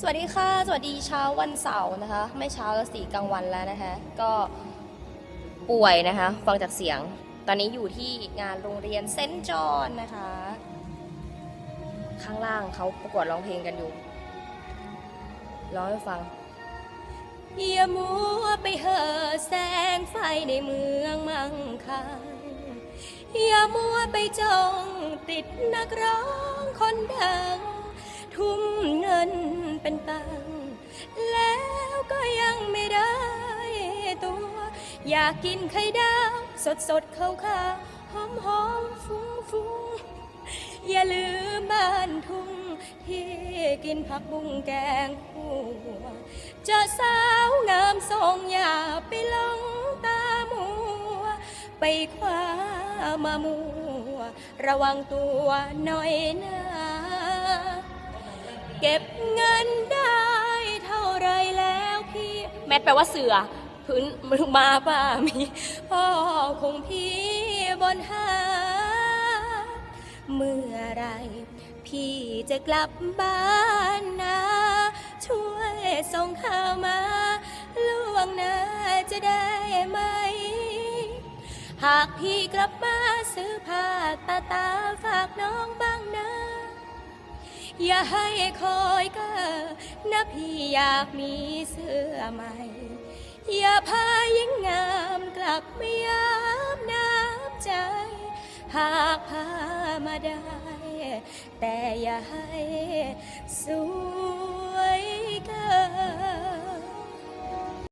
สวัสดีค่ะ สวัสดีเช้าวันเสาร์นะคะ ไม่เช้าแล้วสี่กลางวันแล้วนะคะ ก็ป่วยนะคะ ฟังจากเสียง ตอนนี้อยู่ที่งานโรงเรียนเซนต์จอนนะคะ ข้างล่างเขาประกวดร้องเพลงกันอยู่ ร้องให้ฟังอย่ามัวไปเห่อแสงไฟในเมืองมั่งคั่งอย่ามัวไปจ้องติดนักร้องคนดัง ทุ่มเงิน เป็นตัง แล้วก็ยังไม่ได้ตัว อยากกินไข่ดาว สดสดๆขาวขาวหอมหอมฟุ้งฟุ้งอย่าลืมบ้านทุ่งที่กินผักบุ้งแกงคั่วเจอสาวงามทรงอย่าไปลงตามัว ไปคว้ามามัว ระวังตัวหน่อยนะ เก็บ นได้เท่าไรแล้วพี่ แมทแปลว่าเสือ พื้นมือมาป่ามีพ่อคงพี่บนหา เมื่อไรพี่จะกลับบ้านนะ ช่วยส่งข่าวมาล่วงหน้าจะได้ไหม หากพี่กลับมาซื้อผ้าตาตา อย่าให้คอยเกอนะพี่อยากมีเสื้อใหม่ อย่าพายิ่งงามกลับไม่ยามน้ำใจ หากพามาได้ แต่อย่าให้สว